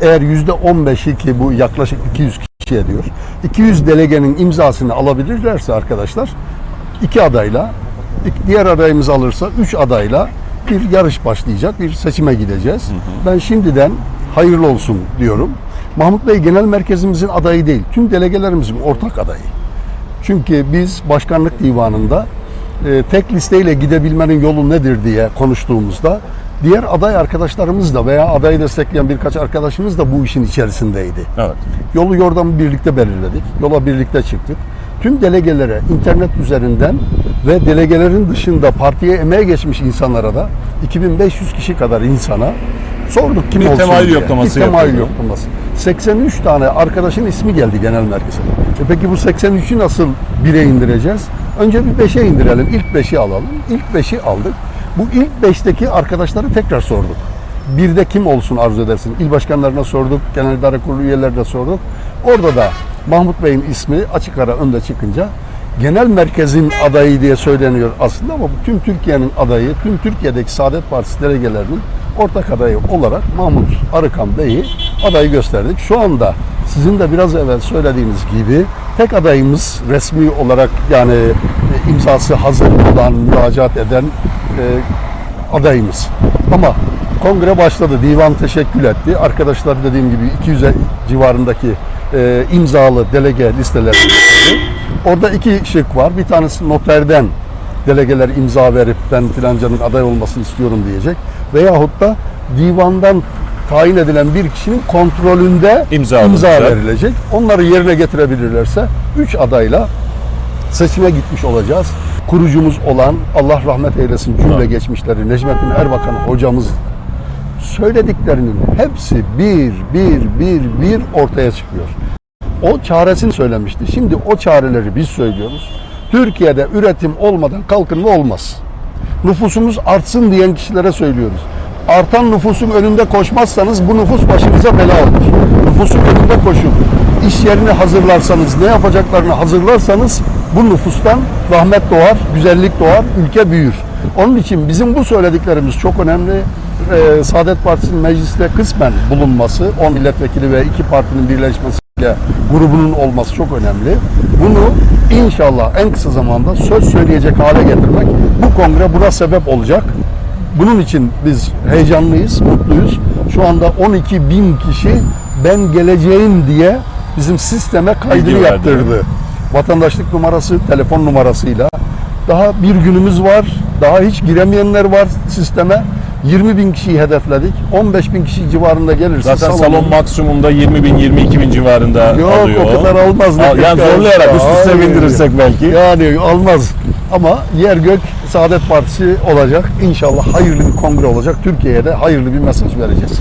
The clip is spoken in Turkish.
eğer yüzde 15'i ki bu yaklaşık 200 kişi ediyor. 200 delegenin imzasını alabilirlerse arkadaşlar iki adayla diğer adayımız alırsa 3 adayla bir yarış başlayacak. Bir seçime gideceğiz. Ben şimdiden hayırlı olsun diyorum. Mahmut Bey genel merkezimizin adayı değil. Tüm delegelerimizin ortak adayı. Çünkü biz başkanlık divanında e, tek listeyle gidebilmenin yolu nedir diye konuştuğumuzda diğer aday arkadaşlarımız da veya adayı destekleyen birkaç arkadaşımız da bu işin içerisindeydi. Evet. Yolu yordamı birlikte belirledik. Yola birlikte çıktık. Tüm delegelere internet üzerinden ve delegelerin dışında partiye emeğe geçmiş insanlara da 2500 kişi kadar insana sorduk kim Bir olsun temayül diye. yoklaması Bir temayül yoklaması. 83 tane arkadaşın ismi geldi genel merkeze. E peki bu 83'ü nasıl 1'e indireceğiz? Önce bir 5'e indirelim. İlk 5'i alalım. İlk 5'i aldık. Bu ilk 5'teki arkadaşları tekrar sorduk. Birde kim olsun arzu edersin? İl başkanlarına sorduk, genel idare kurulu üyelerine sorduk. Orada da Mahmut Bey'in ismi açık ara önde çıkınca genel merkezin adayı diye söyleniyor aslında ama bu tüm Türkiye'nin adayı, tüm Türkiye'deki Saadet Partisi delegelerinin ortak adayı olarak Mahmut Arıkan Bey'i aday gösterdik. Şu anda sizin de biraz evvel söylediğiniz gibi tek adayımız resmi olarak yani e, imzası hazır olan, müracaat eden e, adayımız. Ama kongre başladı, divan teşekkül etti. Arkadaşlar dediğim gibi 200 civarındaki e, imzalı delege listeleri. Orada iki şık var. Bir tanesi noterden delegeler imza verip ben filancanın aday olmasını istiyorum diyecek. Veyahut da divandan tayin edilen bir kişinin kontrolünde İmza imza alınacak. verilecek. Onları yerine getirebilirlerse 3 adayla seçime gitmiş olacağız. Kurucumuz olan Allah rahmet eylesin cümle Amin. geçmişleri Necmettin Erbakan hocamız söylediklerinin hepsi bir bir bir bir ortaya çıkıyor. O çaresini söylemişti. Şimdi o çareleri biz söylüyoruz. Türkiye'de üretim olmadan kalkınma olmaz. Nüfusumuz artsın diyen kişilere söylüyoruz. Artan nüfusun önünde koşmazsanız bu nüfus başınıza bela olur. Nüfusun önünde koşun. İş yerini hazırlarsanız, ne yapacaklarını hazırlarsanız bu nüfustan rahmet doğar, güzellik doğar, ülke büyür. Onun için bizim bu söylediklerimiz çok önemli. Ee, Saadet Partisi'nin mecliste kısmen bulunması, 10 milletvekili ve iki partinin birleşmesiyle grubunun olması çok önemli. Bunu inşallah en kısa zamanda söz söyleyecek hale getirmek bu kongre buna sebep olacak. Bunun için biz heyecanlıyız, mutluyuz. Şu anda 12 bin kişi ben geleceğim diye bizim sisteme kaydını Bilgi verdi. yaptırdı. Vatandaşlık numarası, telefon numarasıyla. Daha bir günümüz var. Daha hiç giremeyenler var sisteme. 20 bin kişiyi hedefledik. 15 bin kişi civarında gelirse Zaten salonun- salon maksimumda 20 bin 22 bin civarında Yok alıyor. o kadar almaz. Ne Al- Yani zorlayarak üst üste Hayır. belki. Yani almaz. Ama yer gök Saadet Partisi olacak. İnşallah hayırlı bir kongre olacak. Türkiye'ye de hayırlı bir mesaj vereceğiz.